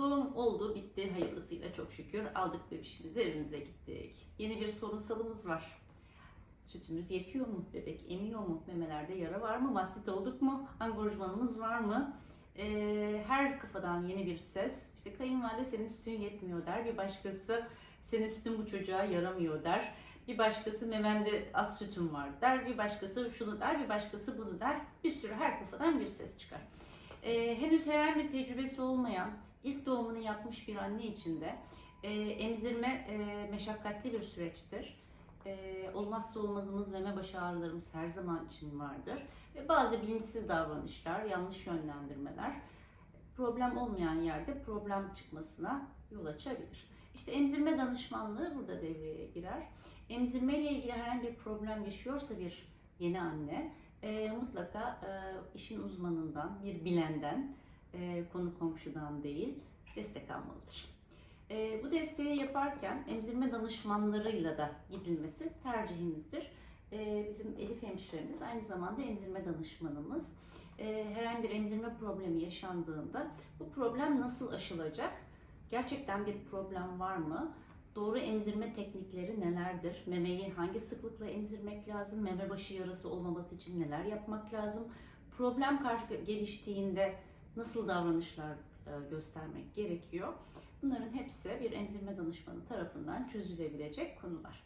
Doğum oldu, bitti hayırlısıyla çok şükür. Aldık bebişimizi evimize gittik. Yeni bir sorunsalımız var. Sütümüz yetiyor mu? Bebek emiyor mu? Memelerde yara var mı? Mastit olduk mu? Angorjmanımız var mı? Ee, her kafadan yeni bir ses. İşte kayınvalide senin sütün yetmiyor der. Bir başkası senin sütün bu çocuğa yaramıyor der. Bir başkası memende az sütün var der. Bir başkası şunu der. Bir başkası bunu der. Bir sürü her kafadan bir ses çıkar. Ee, henüz herhangi bir tecrübesi olmayan, ilk doğumunu yapmış bir anne için de e, emzirme e, meşakkatli bir süreçtir. E, olmazsa olmazımız meme başı ağrılarımız her zaman için vardır. Ve bazı bilinçsiz davranışlar, yanlış yönlendirmeler problem olmayan yerde problem çıkmasına yol açabilir. İşte emzirme danışmanlığı burada devreye girer. Emzirme ile ilgili herhangi bir problem yaşıyorsa bir yeni anne e, mutlaka e, işin uzmanından, bir bilenden, e, konu komşudan değil destek almalıdır. E, bu desteği yaparken emzirme danışmanlarıyla da gidilmesi tercihimizdir. E, bizim Elif hemşiremiz aynı zamanda emzirme danışmanımız. E, herhangi bir emzirme problemi yaşandığında bu problem nasıl aşılacak? Gerçekten bir problem var mı? Doğru emzirme teknikleri nelerdir? Memeyi hangi sıklıkla emzirmek lazım? Meme başı yarası olmaması için neler yapmak lazım? Problem geliştiğinde nasıl davranışlar e, göstermek gerekiyor? Bunların hepsi bir emzirme danışmanı tarafından çözülebilecek konular.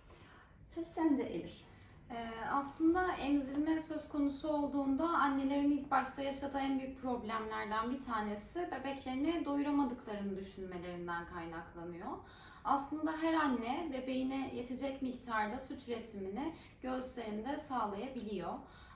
Söz sende Elif. Ee, aslında emzirme söz konusu olduğunda annelerin ilk başta yaşadığı en büyük problemlerden bir tanesi bebeklerini doyuramadıklarını düşünmelerinden kaynaklanıyor. Aslında her anne bebeğine yetecek miktarda süt üretimini göğüslerinde sağlayabiliyor.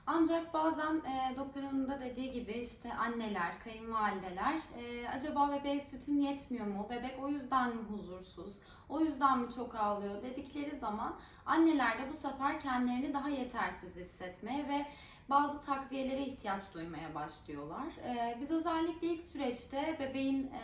Ancak bazen e, doktorun da dediği gibi işte anneler, kayınvalideler e, acaba bebeğe sütün yetmiyor mu? Bebek o yüzden mi huzursuz? O yüzden mi çok ağlıyor dedikleri zaman anneler de bu sefer kendilerini daha yetersiz hissetmeye ve bazı takviyelere ihtiyaç duymaya başlıyorlar. Ee, biz özellikle ilk süreçte bebeğin e,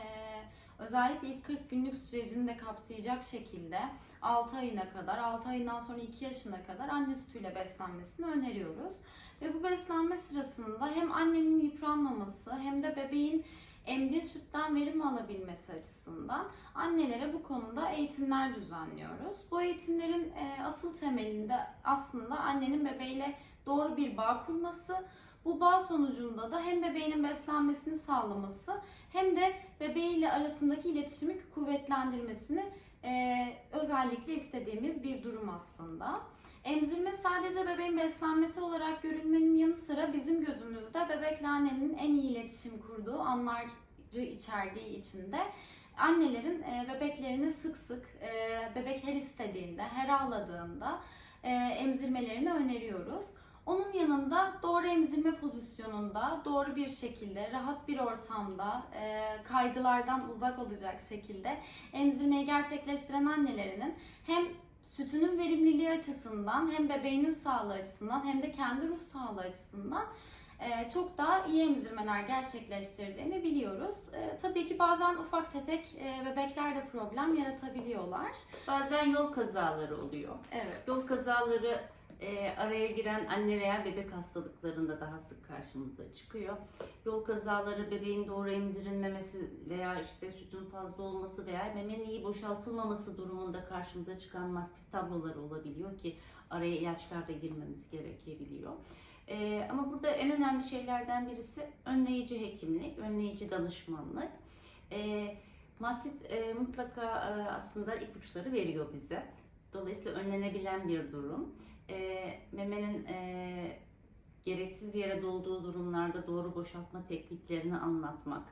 özellikle ilk 40 günlük sürecini de kapsayacak şekilde 6 ayına kadar, 6 ayından sonra 2 yaşına kadar anne sütüyle beslenmesini öneriyoruz. Ve bu beslenme sırasında hem annenin yıpranmaması hem de bebeğin emdiği sütten verim alabilmesi açısından annelere bu konuda eğitimler düzenliyoruz. Bu eğitimlerin e, asıl temelinde aslında annenin bebeğiyle doğru bir bağ kurması, bu bağ sonucunda da hem bebeğinin beslenmesini sağlaması hem de bebeğiyle arasındaki iletişimi kuvvetlendirmesini e, özellikle istediğimiz bir durum aslında. Emzirme sadece bebeğin beslenmesi olarak görülmenin yanı sıra bizim gözümüzde bebekle annenin en iyi iletişim kurduğu anları içerdiği için de annelerin e, bebeklerini sık sık e, bebek her istediğinde, her ağladığında e, emzirmelerini öneriyoruz. Onun yanında doğru emzirme pozisyonunda, doğru bir şekilde, rahat bir ortamda, e, kaygılardan uzak olacak şekilde emzirmeyi gerçekleştiren annelerinin hem sütünün verimliliği açısından hem bebeğinin sağlığı açısından hem de kendi ruh sağlığı açısından e, çok daha iyi emzirmeler gerçekleştirdiğini biliyoruz. E, tabii ki bazen ufak tefek bebekler de problem yaratabiliyorlar. Bazen yol kazaları oluyor. Evet. Yol kazaları e, araya giren anne veya bebek hastalıklarında daha sık karşımıza çıkıyor. Yol kazaları bebeğin doğru emzirilmemesi veya işte sütün fazla olması veya memenin iyi boşaltılmaması durumunda karşımıza çıkan mastit tabloları olabiliyor ki araya ilaçlar da girmemiz gerekebiliyor. E, ama burada en önemli şeylerden birisi önleyici hekimlik, önleyici danışmanlık. E, mastit e, mutlaka e, aslında ipuçları veriyor bize. Dolayısıyla önlenebilen bir durum. E, memenin e, gereksiz yere dolduğu durumlarda doğru boşaltma tekniklerini anlatmak,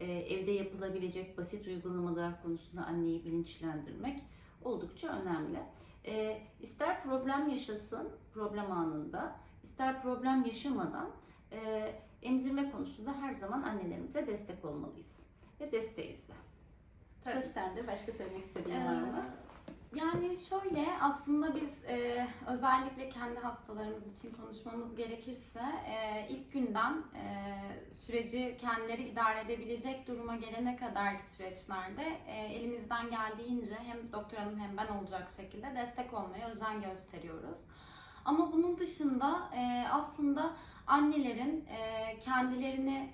e, evde yapılabilecek basit uygulamalar konusunda anneyi bilinçlendirmek oldukça önemli. E, ister problem yaşasın problem anında, ister problem yaşamadan e, emzirme konusunda her zaman annelerimize destek olmalıyız ve desteğiz de. Tabii Söz sende. Başka söylemek istediğin var mı? Yani şöyle aslında biz e, özellikle kendi hastalarımız için konuşmamız gerekirse e, ilk günden e, süreci kendileri idare edebilecek duruma gelene kadarki süreçlerde e, elimizden geldiğince hem doktor hanım hem ben olacak şekilde destek olmaya özen gösteriyoruz. Ama bunun dışında e, aslında annelerin e, kendilerini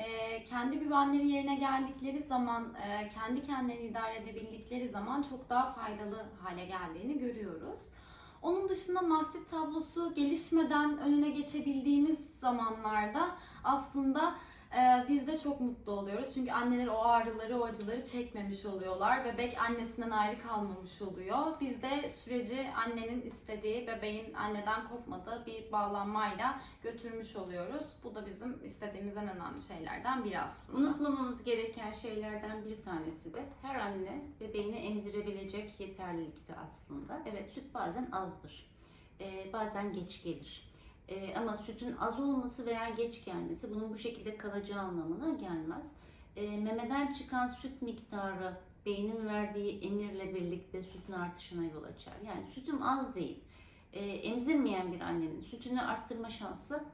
e, kendi güvenleri yerine geldikleri zaman, e, kendi kendilerini idare edebildikleri zaman çok daha faydalı hale geldiğini görüyoruz. Onun dışında mastit tablosu gelişmeden önüne geçebildiğimiz zamanlarda aslında e, biz de çok mutlu oluyoruz. Çünkü anneler o ağrıları, o acıları çekmemiş oluyorlar. Bebek annesinden ayrı kalmamış oluyor. Biz de süreci annenin istediği, bebeğin anneden kopmadığı bir bağlanmayla götürmüş oluyoruz. Bu da bizim istediğimiz en önemli şeylerden biri aslında. Unutmamamız gereken şeylerden bir tanesi de her anne bebeğini emzirebilecek yeterlilikte aslında. Evet süt bazen azdır. Ee, bazen geç gelir. Ee, ama sütün az olması veya geç gelmesi bunun bu şekilde kalacağı anlamına gelmez. Ee, memeden çıkan süt miktarı beynin verdiği emirle birlikte sütün artışına yol açar. Yani sütüm az değil. Ee, emzirmeyen bir annenin sütünü arttırma şansı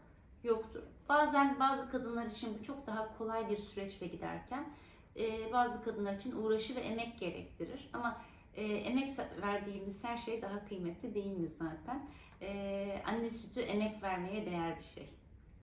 yoktur. Bazen bazı kadınlar için bu çok daha kolay bir süreçle giderken e, bazı kadınlar için uğraşı ve emek gerektirir. Ama e, emek verdiğimiz her şey daha kıymetli değil mi zaten? E, anne sütü emek vermeye değer bir şey.